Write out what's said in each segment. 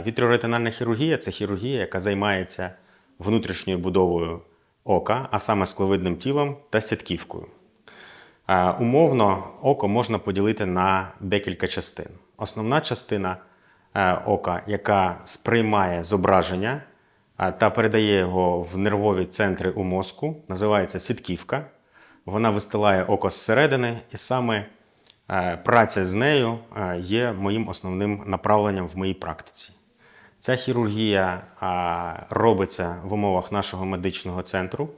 Вітріоретинальна хірургія це хірургія, яка займається внутрішньою будовою ока, а саме скловидним тілом та сітківкою. Умовно, око можна поділити на декілька частин. Основна частина е, ока, яка сприймає зображення е, та передає його в нервові центри у мозку, називається сітківка. Вона вистилає око зсередини, і саме е, праця з нею є моїм основним направленням в моїй практиці. Ця хірургія робиться в умовах нашого медичного центру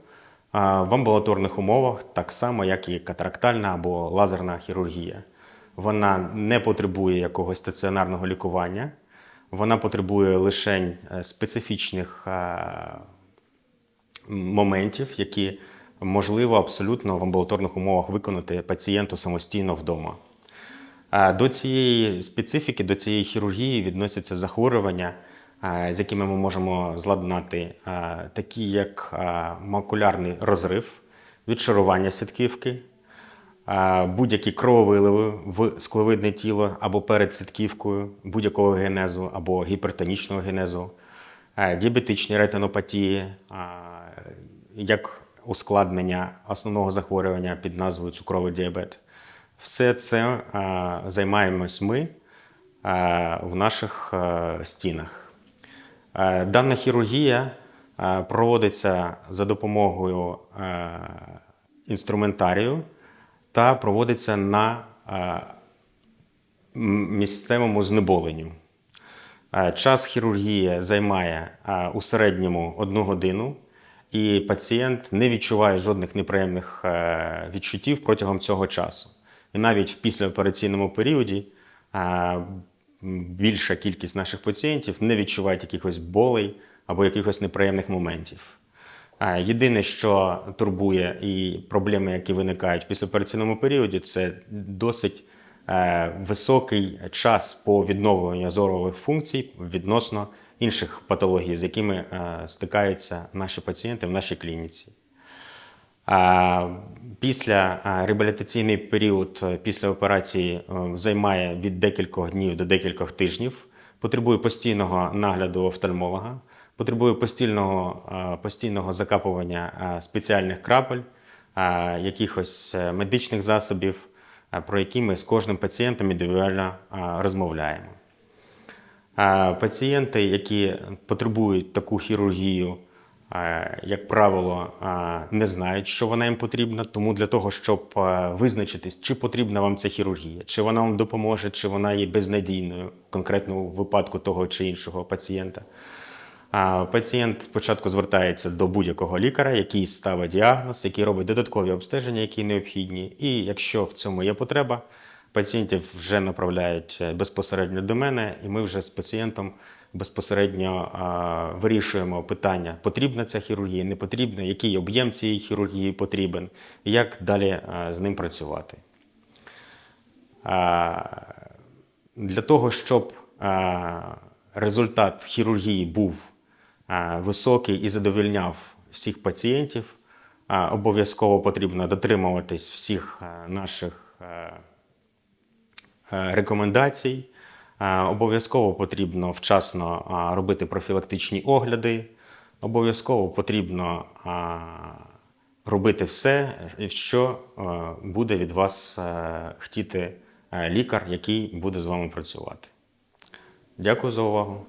в амбулаторних умовах, так само, як і катарактальна або лазерна хірургія. Вона не потребує якогось стаціонарного лікування, вона потребує лише специфічних моментів, які можливо абсолютно в амбулаторних умовах виконати пацієнту самостійно вдома. До цієї специфіки, до цієї хірургії відносяться захворювання, з якими ми можемо зладнати, такі як макулярний розрив, відшарування сітківки, будь-які крововиливи в скловидне тіло або перед сітківкою будь-якого генезу або гіпертонічного генезу, діабетичні ретинопатії, як ускладнення основного захворювання під назвою цукровий діабет. Все це займаємось ми в наших стінах. Е, Дана хірургія е, проводиться за допомогою е, інструментарію та проводиться на місцевому знеболенню. Час хірургії займає у середньому одну годину, і пацієнт не відчуває жодних неприємних відчуттів протягом цього часу. І навіть в післяопераційному періоді більша кількість наших пацієнтів не відчувають якихось болей або якихось неприємних моментів. Єдине, що турбує і проблеми, які виникають в післяопераційному періоді, це досить е, високий час по відновленню зорових функцій відносно інших патологій, з якими е, стикаються наші пацієнти в нашій клініці. Після реабілітаційний період е, після операції е, займає від декількох днів до декількох тижнів, потребує постійного нагляду офтальмолога, потребує постійного, е, постійного закапування спеціальних крапель, якихось медичних засобів, про які ми з кожним пацієнтом індивідуально розмовляємо. Пацієнти, які потребують таку хірургію, як правило, е, не знають, що вона їм потрібна. Тому для того, щоб е, визначитись, чи потрібна вам ця хірургія, чи вона вам допоможе, чи вона є безнадійною, конкретно у випадку того чи іншого пацієнта. Пацієнт спочатку звертається до будь-якого лікаря, який ставить діагноз, який робить додаткові обстеження, які необхідні. І якщо в цьому є потреба, пацієнтів вже направляють е, безпосередньо до мене, і ми вже з пацієнтом безпосередньо вирішуємо питання: потрібна ця хірургія, не потрібна, який об'єм цієї хірургії потрібен, і як далі а, з ним працювати. Для того, щоб результат хірургії був високий і задовільняв всіх пацієнтів, обов'язково потрібно дотримуватись всіх а, наших е, рекомендацій. Е, Обов'язково потрібно вчасно робити профілактичні огляди. Обов'язково потрібно робити все, що е, буде від вас е, хотіти е, лікар, який буде з вами працювати. Дякую за увагу.